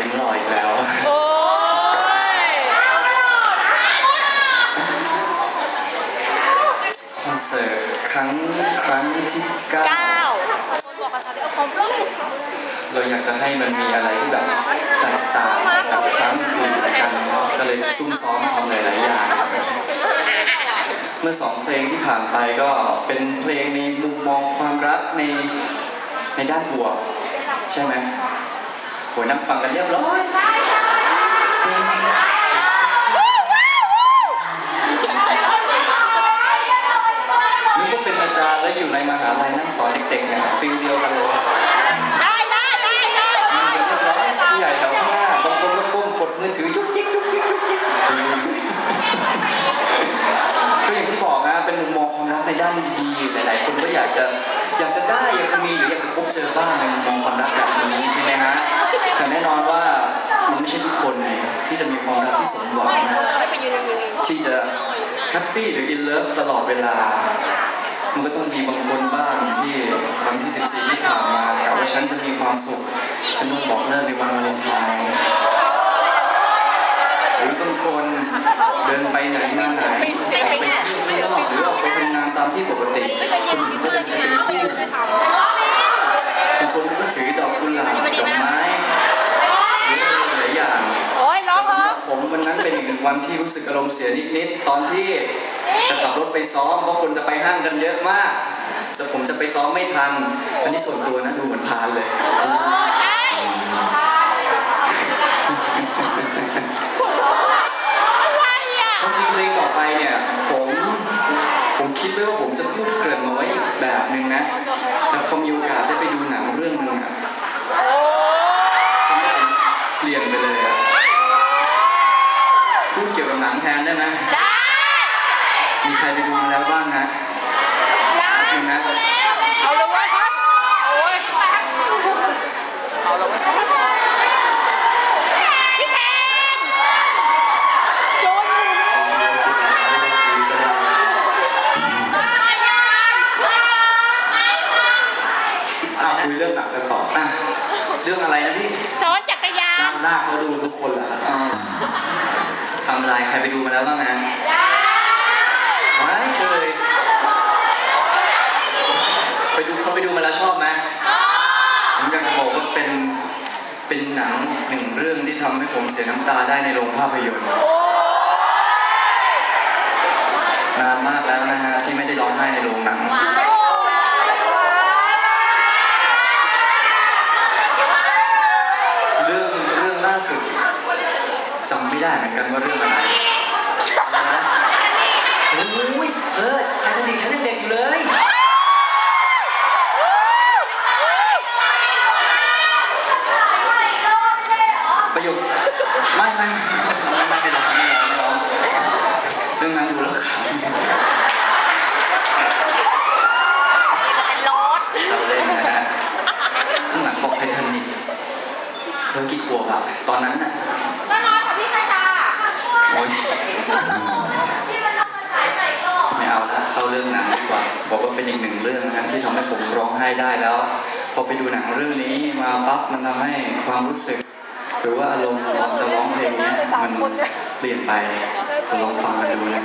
สียงหล่ออีกแล้ว โอ้ยคอนเสิร์ตครั้งครั้งที่เก้าเก้าคนบอกกันตอนนี้เอาความรู้เราอยากจะให้มันมีอะไรที่แบบแตกต่างจากครั้งอื่นกันเนาะก็เลยซุ่มซ้อมทำหลายๆอย่างเมื่อสองเพลงที่ผ่านไปก็เป็นเพลงในมุมมองความรักในในด้านบวกใช่ไหม โหนั่งฟังกันเรียบร้อยนึกว่าเป็นอาจารย์แล้วอยู่ในมหาลัยนั่งสอนเด็กๆเนี่ยฟิลเดียวกันเลยได้ได้ได้ได้มันจะเรียบร้อยผู้ใหญ่แถวข้างหน้าบางคนก็ก้มกดมือถือยุกยิกยุกยิกยุกยิกก็อย่างที่บอกนะเป็นมุมมองความรักในด้านดีๆหลายๆคนก็อยากจะ อยากจะได้อยากจะมีหรืออยากจะพบเจอบ้างในมุมมองความรักแบบนี้ใช่ไหมฮะแต่แน่นอนว่ามันไม่ใช่ทุกคนไงที่จะมีความรักที่สมหวังนะไม่ไปยืนยืนที่จะแฮปปี้หรืออินเลิฟตลอดเวลา มันก็ต้องมีบางคนบ้างที่วันที่ 14 ที่ผ่านมากะว่าฉันจะมีความสุข ฉันต้องบอกเลิกในวันวาเลนไทน์หรือบางคนเดินไปไหนมาไหนออกไปเที่ยวข้างนอกหรือออกไปทำงานตามที่ปกติคนอื่นก็ วันนั้นเป็นอีกหนึ่งวันที่รู้สึกอารมณ์เสียนิดๆตอนที่จะขับรถไปซ้อมเพราะคนจะไปห้างกันเยอะมากแล้วผมจะไปซ้อมไม่ทัน อันนี้ส่วนตัวนะดูเหมือนพานเลยใช่อะไรอะความจริงเพลงต่อไปเนี่ยผมผมคิดไว้ว่าผมจะพูดเกริ่นมาไว้อีกแบบหนึ่งนะ แต่พอมีโอกาสได้ไปดูหนังเรื่องหนึง พูดเกี่ยวกับหนังแทนได้ไหมได้ มีใครไปดูมาแล้วบ้างฮะได้แป๊บนึงนะ เอาเลยเว้ยครับเอาเว้ยเอาเลยเว้ยพี่แทนจูน อ้าวคุยเรื่องหนังกันต่อ อะเรื่องอะไรนะพี่ ซ้อนจักรยา หน้าน หน้าเขาดูทุกคนแหละฮะ อ่าทำลายใครไปดูมาแล้วบ้างฮะไม่เคย ไปดูเขาไปดูมาแล้วชอบไหมผมอยากจะบอกว่าเป็นเป็นหนังหนึ่งเรื่องที่ทำให้ผมเสียน้ำตาได้ในโรงภาพยนตร์นานมากแล้วนะฮะที่ไม่ได้ร้องไห้ในโรงหนังเรื่องเรื่องล่าสุด ไม่ได้เหมือนกันว่าเรื่องอะไร เป็นอีกหนึ่งเรื่องนะที่ทำให้ผมร้องไห้ได้แล้ว พอไปดูหนังเรื่องนี้มาปั๊บมันทำให้ความรู้สึก หรือว่าอารมณ์ตอนจะร้องเพลงนี้มันเปลี่ยนไปลองฟังกันดูนะ